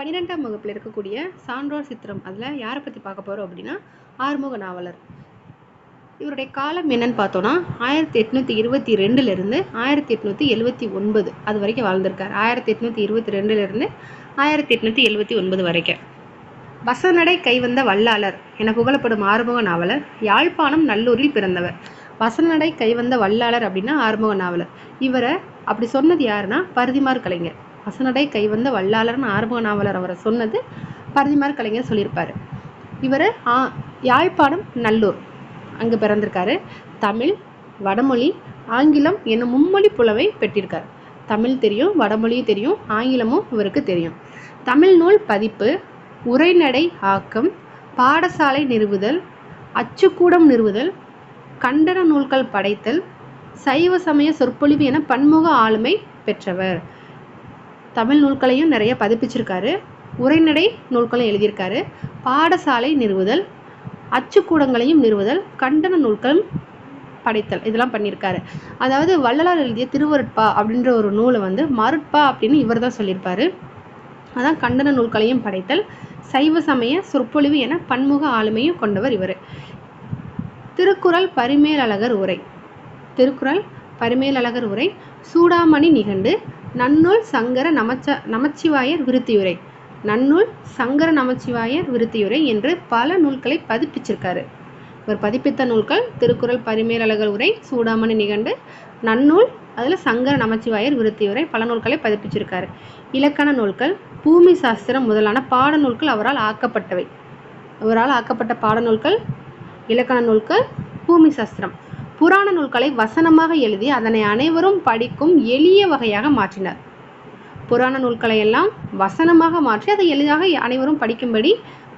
பன்னிரெண்டாம் வகுப்பில் இருக்கக்கூடிய சான்றோர் சித்திரம். அதில் யாரை பற்றி பார்க்க போகிறோம் அப்படின்னா ஆறுமுக நாவலர். இவருடைய காலம் என்னன்னு பார்த்தோன்னா ஆயிரத்தி எட்நூற்றி இருபத்தி ரெண்டுலேருந்து ஆயிரத்தி எட்நூற்றி எழுபத்தி ஒன்பது அது வரைக்கும் வாழ்ந்திருக்கார். ஆயிரத்தி எட்நூற்றி இருபத்தி ரெண்டுலேருந்து ஆயிரத்தி எட்நூற்றி எழுபத்தி ஒன்பது வரைக்கும். வசநடை கைவந்த வல்லாளர் என புகழப்படும் ஆறுமுக நாவலர் யாழ்ப்பாணம் நல்லூரில் பிறந்தவர். வசநடை கைவந்த வல்லாளர் அப்படின்னா ஆறுமுக நாவலர். இவரை அப்படி சொன்னது யாருன்னா பருதிமார் கலைஞர். அசனடை கைவந்த வல்லாளர்னு ஆறுமுக நாவலர் அவரை சொன்னது பரதிமார் கலைஞர் சொல்லியிருப்பார். இவர் யாழ்ப்பாணம் நல்லூர். அங்கே பிறந்திருக்காரு. தமிழ் வடமொழி ஆங்கிலம் என்னும் மும்மொழி புலவை பெற்றிருக்கார். தமிழ் தெரியும் வடமொழியும் தெரியும் ஆங்கிலமும் இவருக்கு தெரியும். தமிழ் நூல் பதிப்பு உரைநடை ஆக்கம் பாடசாலை நிறுவுதல் அச்சுக்கூடம் நிறுவுதல் கண்டன நூல்கள் படைத்தல் சைவ சமய சொற்பொழிவு என பன்முக ஆளுமை பெற்றவர். தமிழ் நூல்களையும் நிறைய பதிப்பிச்சிருக்காரு. உரைநடை நூல்களும் எழுதியிருக்காரு. பாடசாலை நிறுவுதல் அச்சுக்கூடங்களையும் நிறுவுதல் கண்டன நூல்களும் படைத்தல் இதெல்லாம் பண்ணியிருக்காரு. அதாவது வள்ளலார் எழுதிய திருவருட்பா அப்படின்ற ஒரு நூலை வந்து மருட்பா அப்படின்னு இவர் தான் சொல்லியிருப்பாரு. அதான் கண்டன நூல்களையும் படைத்தல் சைவ சமய சொற்பொழிவு என பன்முக ஆளுமையும் கொண்டவர் இவர். திருக்குறள் பரிமேலழகர் உரை. திருக்குறள் பரிமேலழகர் உரை. சூடாமணி நிகண்டு நன்னூல் சங்கர நமச்ச நமச்சிவாயர் விருத்தியுரை. நன்னூல் சங்கர நமச்சிவாயர் விருத்தியுரை என்று பல நூல்களை பதிப்பிச்சிருக்காரு. இவர் பதிப்பித்த நூல்கள் திருக்குறள் பரிமேலழகர் உரை சூடாமணி நிகண்டு நன்னூல் அதில் சங்கர நமச்சிவாயர் விருத்தியுரை பல நூல்களை பதிப்பிச்சிருக்காரு. இலக்கண நூல்கள் பூமி சாஸ்திரம் முதலான பாட நூல்கள் அவரால் ஆக்கப்பட்டவை. அவரால் ஆக்கப்பட்ட பாடநூல்கள் இலக்கண நூல்கள் பூமி சாஸ்திரம். புராண நூல்களை வசனமாக எழுதி அதனை அனைவரும் படிக்கும் எளிய வகையாக மாற்றினார். புராண நூல்களை எல்லாம் வசனமாக மாற்றி அதை எளிதாக அனைவரும் படிக்கும்படி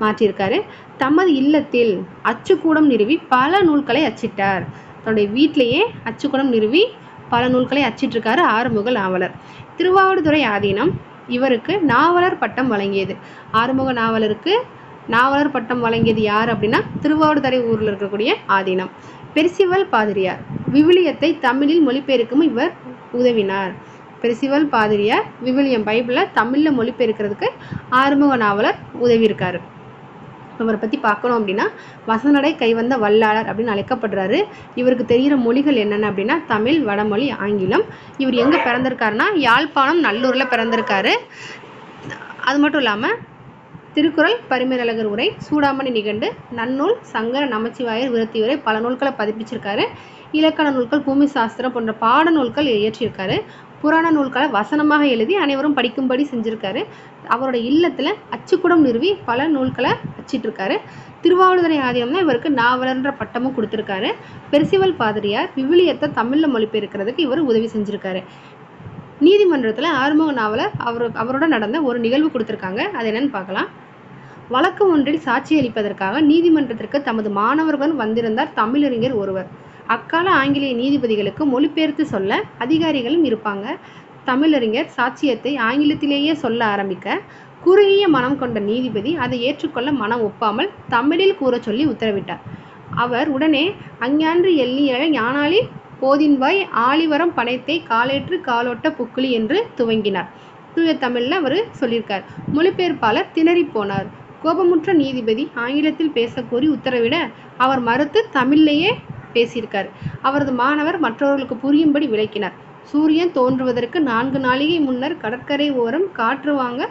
மாற்றியிருக்காரு. தமது இல்லத்தில் அச்சுக்கூடம் நிறுவி பல நூல்களை அச்சிட்டார். தன்னுடைய வீட்டிலேயே அச்சுக்கூடம் நிறுவி பல நூல்களை அச்சிட்டிருக்காரு ஆறுமுக நாவலர். திருவாவடுதுறை ஆதீனம் இவருக்கு நாவலர் பட்டம் வழங்கியது. ஆறுமுக நாவலருக்கு நாவலர் பட்டம் வழங்கியது யார் அப்படின்னா திருவாவடுதுறை ஊரில் இருக்கக்கூடிய ஆதீனம். பெருசிவல் பாதிரியார். விவிலியத்தை தமிழில் மொழிபெயர்க்கும் இவர் உதவினார். பெரிசிவல் பாதிரியார் விவிலியம் பைபிளை தமிழில் மொழிபெயர்க்கிறதுக்கு ஆறுமுக நாவலர் உதவியிருக்காரு. இவரை பற்றி பார்க்கணும் அப்படின்னா வசனடை கைவந்த வல்லாளர் அப்படின்னு அழைக்கப்படுறாரு. இவருக்கு தெரிகிற மொழிகள் என்னென்ன அப்படின்னா தமிழ் வடமொழி ஆங்கிலம். இவர் எங்கே பிறந்திருக்காருன்னா யாழ்ப்பாணம் நல்லூரில் பிறந்திருக்காரு. அது மட்டும் இல்லாமல் திருக்குறள் பரிமேலழகர் உரை சூடாமணி நிகண்டு நன்னூல் சங்கர நமச்சிவாயர் விருத்தி உரை பல நூல்களை பதிப்பிச்சிருக்காரு. இலக்கண நூல்கள் பூமி சாஸ்திரம் போன்ற பாட நூல்கள் இயற்றியிருக்காரு. புராண நூல்களை வசனமாக எழுதி அனைவரும் படிக்கும்படி செஞ்சுருக்காரு. அவரோட இல்லத்தில் அச்சுக்கூடம் நிறுவி பல நூல்களை அச்சிட்ருக்காரு திருவாவூதுறை ஆதியம் தான் இவருக்கு நாவலர்ன்ற பட்டமும் கொடுத்துருக்காரு. பெருசிவல் பாதிரியார் விவிலியத்தை தமிழில் மொழிபெயர்க்கிறதுக்கு இவர் உதவி செஞ்சுருக்காரு. நீதிமன்றத்தில் ஆறுமுக நாவலை அவர் அவரோட நடந்த ஒரு நிகழ்வு கொடுத்துருக்காங்க. அது என்னன்னு பார்க்கலாம். வழக்கு ஒன்றில் சாட்சியளிப்பதற்காக நீதிமன்றத்திற்கு தமது மாணவர்கள் வந்திருந்தார் தமிழறிஞர் ஒருவர். அக்கால ஆங்கிலேய நீதிபதிகளுக்கு மொழிபெயர்த்து சொல்ல அதிகாரிகளும் இருப்பாங்க. தமிழறிஞர் சாட்சியத்தை ஆங்கிலத்திலேயே சொல்ல ஆரம்பிக்க குறுகிய மனம் கொண்ட நீதிபதி அதை ஏற்றுக்கொள்ள மனம் ஒப்பாமல் தமிழில் கூற சொல்லி உத்தரவிட்டார். அவர் உடனே அஞ்ஞான்று எல்லியழ ஞானாளி போதின்வாய் ஆழிவரம் படைத்தை காலேற்று காலோட்ட புக்குழி என்று துவங்கினார். தூய தமிழில் அவர் சொல்லியிருக்கார். மொழிபெயர்ப்பாளர் திணறி போனார். கோபமுற்ற நீதிபதி ஆங்கிலத்தில் பேசக்கோரி உத்தரவிட அவர் மறுத்து தமிழ்லேயே பேசியிருக்கார். அவரது மாணவர் மற்றவர்களுக்கு புரியும்படி விளக்கினார். சூரியன் தோன்றுவதற்கு நான்கு நாளிகை முன்னர் கடற்கரை ஓரம் காற்று வாங்க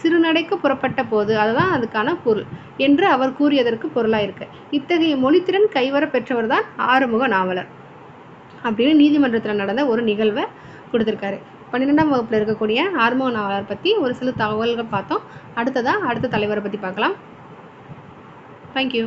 சிறுநடைக்கு புறப்பட்ட போது அதுதான் அதுக்கான பொருள் என்று அவர் கூறியதற்கு பொருளாயிருக்கு. இத்தகைய மொழித்திறன் கைவர பெற்றவர் தான் ஆறுமுக நாவலர் அப்படின்னு நீதிமன்றத்தில் நடந்த ஒரு நிகழ்வை கொடுத்துருக்காரு. பன்னிரெண்டாம் வகுப்பில் இருக்கக்கூடிய ஆறுமுக பற்றி ஒரு சில தகவல்கள் பார்த்தோம். அடுத்ததாக அடுத்த தலைவரை பற்றி பார்க்கலாம். தேங்க்யூ